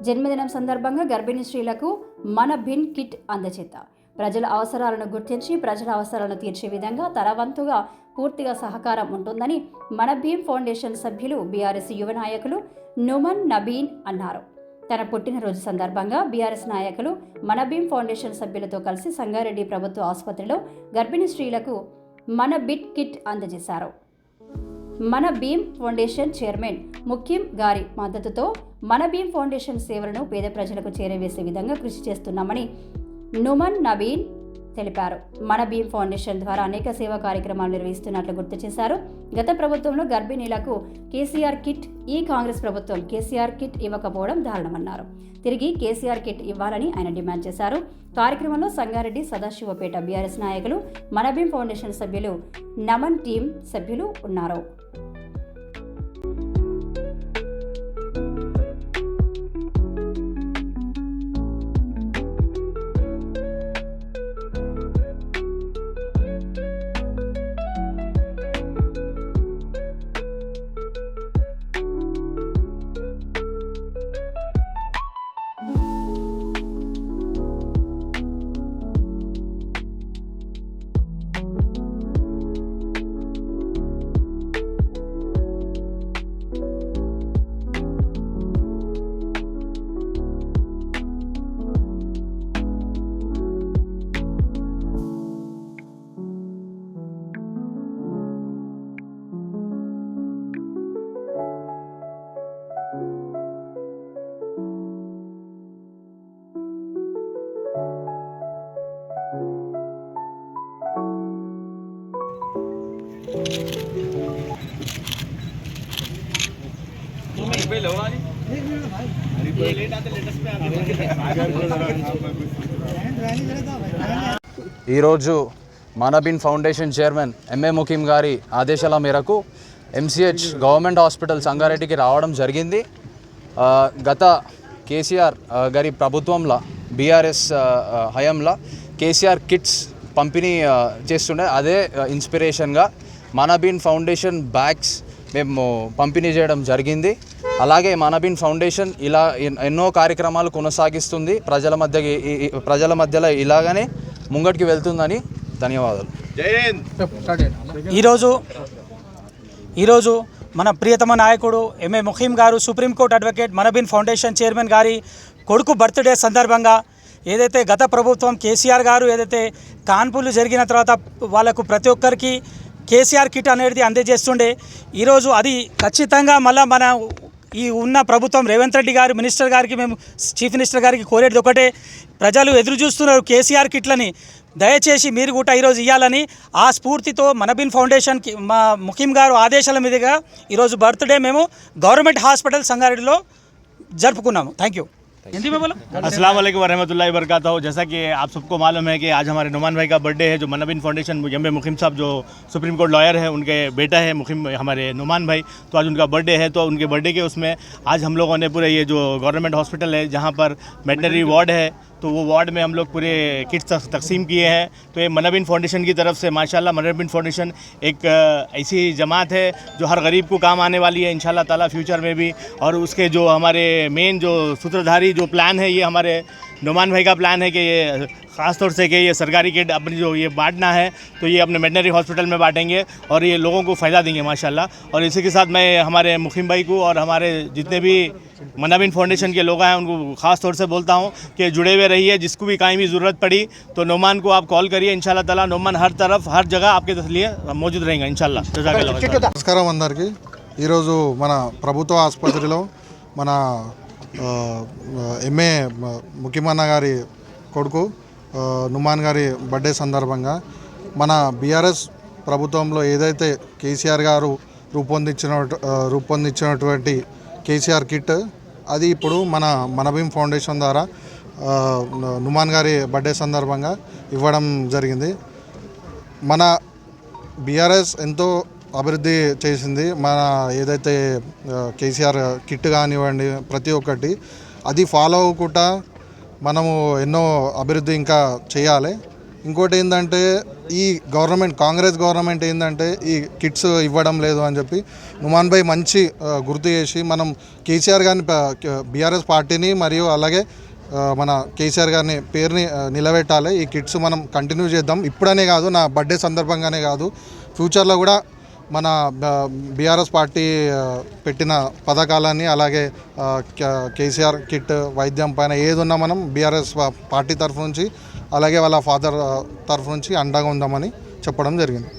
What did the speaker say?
జన్మదినం సందర్భంగా గర్భిణీ స్త్రీలకు మన భిన్ కిట్ అందచేత. ప్రజల అవసరాలను గుర్తించి ప్రజల అవసరాలను తీర్చే విధంగా తరవంతుగా పూర్తిగా సహకారం ఉంటుందని మన భీమ్ ఫౌండేషన్ సభ్యులు బీఆర్ఎస్ యువ నాయకులు నుమన్ నబీన్ అన్నారు. తన పుట్టినరోజు సందర్భంగా బీఆర్ఎస్ నాయకులు మన భీమ్ ఫౌండేషన్ సభ్యులతో కలిసి సంగారెడ్డి ప్రభుత్వ ఆసుపత్రిలో గర్భిణీ స్త్రీలకు మన బిట్ కిట్ అందజేశారు. మన భీమ్ ఫౌండేషన్ చైర్మన్ ముఖ్యం గారి మద్దతుతో మన భీమ్ ఫౌండేషన్ సేవలను పేద ప్రజలకు చేరవేసే విధంగా కృషి చేస్తున్నామని నుమన్ నవీన్ తెలిపారు. మన భీమ్ ఫౌండేషన్ ద్వారా అనేక సేవా కార్యక్రమాలు నిర్వహిస్తున్నట్లు గుర్తు చేశారు. గత ప్రభుత్వంలో గర్భిణీలకు కేసీఆర్ కిట్ ఈ కాంగ్రెస్ ప్రభుత్వం కేసీఆర్ కిట్ ఇవ్వకపోవడం దారుణమన్నారు. తిరిగి కేసీఆర్ కిట్ ఇవ్వాలని ఆయన డిమాండ్ చేశారు. కార్యక్రమంలో సంగారెడ్డి సదాశివపేట బీఆర్ఎస్ నాయకులు మన భీమ్ ఫౌండేషన్ సభ్యులు నమన్ టీం సభ్యులు ఉన్నారు. ఈరోజు Manabin foundation chairman MA Mukheem గారి ఆదేశాల మేరకు ఎంసీహెచ్ గవర్నమెంట్ హాస్పిటల్ సంగారెడ్డికి రావడం జరిగింది. గత కేసీఆర్ గారి ప్రభుత్వంలో బీఆర్ఎస్ హయాంలో కేసీఆర్ కిట్స్ పంపిణీ చేస్తుండే. అదే ఇన్స్పిరేషన్గా మానబిన్ ఫౌండేషన్ బ్యాగ్స్ మేము పంపిణీ చేయడం జరిగింది. అలాగే మానబిన్ ఫౌండేషన్ ఇలా ఎన్- ఎన్నో కార్యక్రమాలు కొనసాగిస్తుంది. ప్రజల మధ్య ప్రజల మధ్యలో ఇలాగనే ముంగటికి వెళ్తుందని ధన్యవాదాలు. ఈరోజు ఈరోజు మన ప్రియతమ నాయకుడు ఎంఏ ముఖీం గారు supreme court advocate Manabin foundation chairman గారి కొడుకు బర్త్డే సందర్భంగా ఏదైతే గత ప్రభుత్వం కేసీఆర్ గారు ఏదైతే కాన్పులు జరిగిన తర్వాత వాళ్ళకు ప్రతి ఒక్కరికి కేసీఆర్ కిట్ అనేది అందజేస్తుండే. ఈరోజు అది ఖచ్చితంగా మళ్ళీ మన ఈ ఉన్న ప్రభుత్వం రేవంత్ రెడ్డి గారు మినిస్టర్ గారికి మేము చీఫ్ మినిస్టర్ గారికి కోరేది ఒకటే. ప్రజలు ఎదురు చూస్తున్నారు కేసీఆర్ కిట్లని. దయచేసి మీరు కూడా ఈరోజు ఇవ్వాలని ఆ స్ఫూర్తితో మనబిన్ ఫౌండేషన్కి మా ముఖీం గారు ఆదేశాల మీదుగా ఈరోజు బర్త్డే మేము గవర్నమెంట్ హాస్పిటల్ సంగారెడ్డిలో జరుపుకున్నాము. Thank you. हिंदी में बोलो। अस्सलाम वालेकुम वरहमतुल्लाहि जैसा कि आप सबको मालूम है कि आज हमारे नुमान भाई का बर्थडे है जो मनबिन फाउंडेशन यम मुखिम साहब जो सुप्रीम कोर्ट लॉयर है उनके बेटा है मुखिम हमारे नुमान भाई। तो आज उनका बर्थडे है तो उनके बर्थडे के उसमें आज हम लोगों ने पूरे ये जो गवर्नमेंट हॉस्पिटल है जहाँ पर वेटनरी वार्ड है तो वो वार्ड में हम लोग पूरे किट्स तकसीम किए हैं। तो ये मनबिन फाउंडेशन की तरफ़ से, माशाल्लाह मनबिन फाउंडेशन एक ऐसी जमात है जो हर गरीब को काम आने वाली है इन ताला फ्यूचर में भी। और उसके जो हमारे मेन जो सूत्रधारी जो प्लान है, ये हमारे नुमान भाई का प्लान है कि ये ख़ास तौर से कि ये सरकारी किट अपनी जो ये बांटना है तो ये अपने वेटनरी हॉस्पिटल में बांटेंगे और ये लोगों को फ़ायदा देंगे माशाल्लाह और इसी के साथ मैं हमारे मुखिम भाई को और हमारे जितने भी मनाबिन फाउंडेशन के लोग हैं उनको ख़ास तौर से बोलता हूँ कि जुड़े हुए रहिए जिसको भी कहीं भी ज़रूरत पड़ी तो नोमान को आप कॉल करिए इन ताला नोमान हर तरफ हर जगह आपके लिए मौजूद रहेंगे इन शाला నమస్కారం అందరికీ ఈరోజు మన ప్రభుత్వ ఆసుపత్రిలో మన ఆ, ఎంఏ ముఖ్యమన్న గారి కొడుకు ఆ, నుమాన్ గారి బర్త్డే సందర్భంగా మన బీఆర్ఎస్ ప్రభుత్వంలో ఏదైతే కేసీఆర్ గారు రూపొందించిన రూపొందించినటువంటి కేసీఆర్ కిట్ అది ఇప్పుడు మన మనభీం ఫౌండేషన్ ద్వారా నుమాన్ గారి బర్త్డే సందర్భంగా ఇవ్వడం జరిగింది. మన బీఆర్ఎస్ ఎంతో అభివృద్ధి చేసింది. మన ఏదైతే కేసీఆర్ కిట్ కానివ్వండి ప్రతి ఒక్కటి అది ఫాలో అవ్వకుండా మనము ఎన్నో అభివృద్ధి ఇంకా చేయాలి. ఇంకోటి ఏంటంటే ఈ గవర్నమెంట్ కాంగ్రెస్ గవర్నమెంట్ ఏంటంటే ఈ కిట్స్ ఇవ్వడం లేదు అని చెప్పి నుమాన్ భాయ్ మంచి గుర్తు చేసి మనం కేసీఆర్ గారిని బీఆర్ఎస్ పార్టీని మరియు అలాగే మన కేసీఆర్ గారిని పేరుని నిలబెట్టాలి. ఈ కిట్స్ మనం కంటిన్యూ చేద్దాం. ఇప్పుడనే కాదు నా బర్త్డే సందర్భంగానే కాదు. ఫ్యూచర్లో కూడా మన బీఆర్ఎస్ పార్టీ పెట్టిన పథకాలన్నీ అలాగే కేసీఆర్ కిట్ వైద్యం పైన ఏదున్నా మనం బీఆర్ఎస్ పార్టీ తరఫు నుంచి అలాగే వాళ్ళ ఫాదర్ తరఫు నుంచి అండగా ఉందామని చెప్పడం జరిగింది.